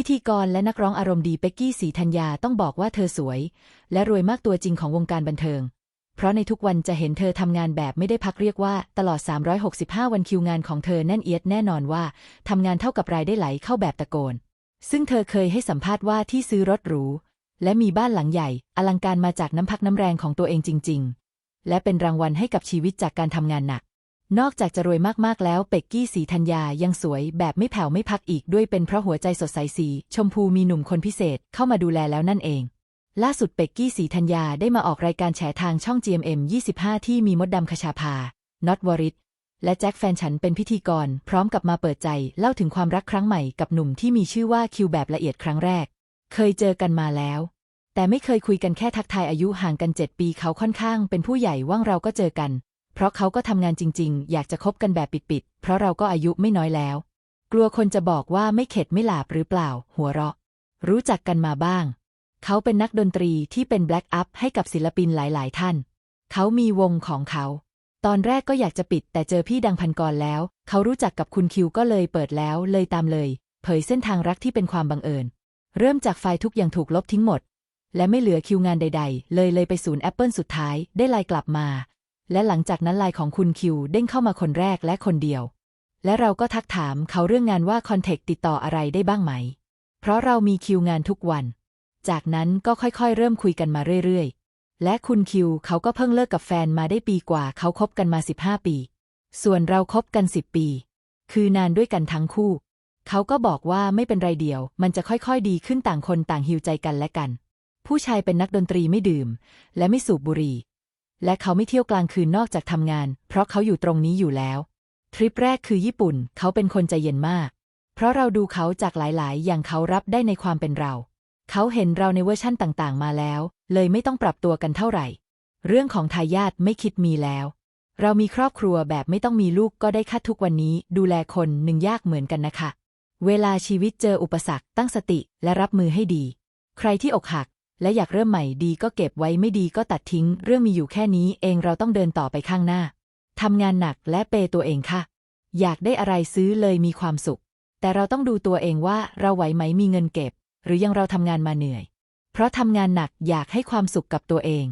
พิธีกรและนักร้องอารมณ์ดีเป็กกี้สีธัญญาต้องบอกว่าเธอสวย และรวยมากตัวจริงของวงการบันเทิง เพราะในทุกวันจะเห็นเธอทำงานแบบไม่ได้พักเรียกว่า ตลอด 365 วันคิวงานของเธอแน่นเอียดแน่นอนว่าทำงานเท่ากับรายได้ไหลเข้าแบบตะโกน ซึ่งเธอเคยให้สัมภาษณ์ว่าที่ซื้อรถหรูและมีบ้านหลังใหญ่ อลังการมาจากน้ำพักน้ำแรงของตัวเองจริง ๆ และเป็นรางวัลให้กับชีวิตจากการทำงานหนัก นอกจากจะรวยมากๆแล้วเป็กกี้สีธัญญายังสวยแบบไม่แผ่วไม่พักอีกด้วยเป็นเพราะหัวใจสดใสสี ชมพูมีหนุ่มคนพิเศษเข้ามาดูแลแล้วนั่นเอง ล่าสุดเป็กกี้สีธัญญาได้มาออกรายการแฉทางช่อง GMM 25 ที่มีมดดำคชาภาน็อตวริศและแจ็คแฟนฉันเป็นพิธีกร พร้อมกับมาเปิดใจเล่าถึงความรักครั้งใหม่กับหนุ่มที่มีชื่อว่าคิวแบบละเอียดครั้งแรก เคยเจอกันมาแล้ว แต่ไม่เคยคุยกันแค่ทักทายอายุห่างกันเจ็ดปีเขาค่อนข้างเป็นผู้ใหญ่ว่างเราก็เจอกัน เพราะเขาก็ทำงานจริง ๆ อยากจะคบกันแบบปิดๆ เพราะเราก็อายุไม่น้อยแล้ว กลัวคนจะบอกว่าไม่เข็ดไม่หลาบหรือเปล่า หัวเราะ รู้จักกันมาบ้าง เขาเป็นนักดนตรีที่เป็นแบล็กอัพให้กับศิลปินหลายๆ ท่าน เขามีวงของเขา ตอนแรกก็อยากจะปิดแต่เจอพี่ดังพันกรแล้ว เขารู้จักกับคุณคิวก็เลยเปิดแล้วเลยตามเลย เผยเส้นทางรักที่เป็นความบังเอิญ เริ่มจากไฟล์ทุกอย่างถูกลบทิ้งหมดและไม่เหลือคิวงานใด ๆ เลยเลยไปศูนย์แอปเปิลสุดท้ายได้ไลน์กลับมา และหลังจากนั้นไลน์ของคุณคิวเด้งเข้ามาคนแรกและคนเดียว และเราก็ทักถามเขาเรื่องงานว่าคอนเทคติดต่ออะไรได้บ้างไหม เพราะเรามีคิวงานทุกวัน จากนั้นก็ค่อยๆ เริ่มคุยกันมาเรื่อยๆ และคุณคิวเขาก็เพิ่งเลิกกับแฟนมาได้ปีกว่าเขาคบกันมา 15 ปี ส่วนเราคบกัน 10 ปี คือนานด้วยกันทั้งคู่ เขาก็บอกว่าไม่เป็นไรเดียว มันจะค่อยๆดีขึ้นต่างคนต่างหิวใจกันและกัน ผู้ชายเป็นนักดนตรีไม่ดื่ม และไม่สูบบุหรี่ และเขาไม่เที่ยวกลางคืนนอกจากทำงาน เพราะเขาอยู่ตรงนี้อยู่แล้ว ทริปแรกคือญี่ปุ่น เขาเป็นคนใจเย็นมาก เพราะเราดูเขาจากหลาย ๆ อย่างเขารับได้ในความเป็นเรา เขาเห็นเราในเวอร์ชั่นต่าง ๆ มาแล้ว เลยไม่ต้องปรับตัวกันเท่าไหร่ เรื่องของทายาทไม่คิดมีแล้ว เรามีครอบครัวแบบไม่ต้องมีลูกก็ได้ค่าทุกวันนี้ ดูแลคนหนึ่งยากเหมือนกันนะคะ เวลาชีวิตเจออุปสรรคตั้งสติและรับมือให้ดี ใครที่อกหัก และอยากเริ่มใหม่ดีก็เก็บไว้ไม่ดีก็ตัดทิ้ง เรื่องมีอยู่แค่นี้เองเราต้องเดินต่อไปข้างหน้าทำงานหนักและเปย์ตัวเองค่ะ อยากได้อะไรซื้อเลยมีความสุข แต่เราต้องดูตัวเองว่าเราไหวไหมมีเงินเก็บ หรือยังเราทำงานมาเหนื่อย เพราะทำงานหนักอยากให้ความสุขกับตัวเอง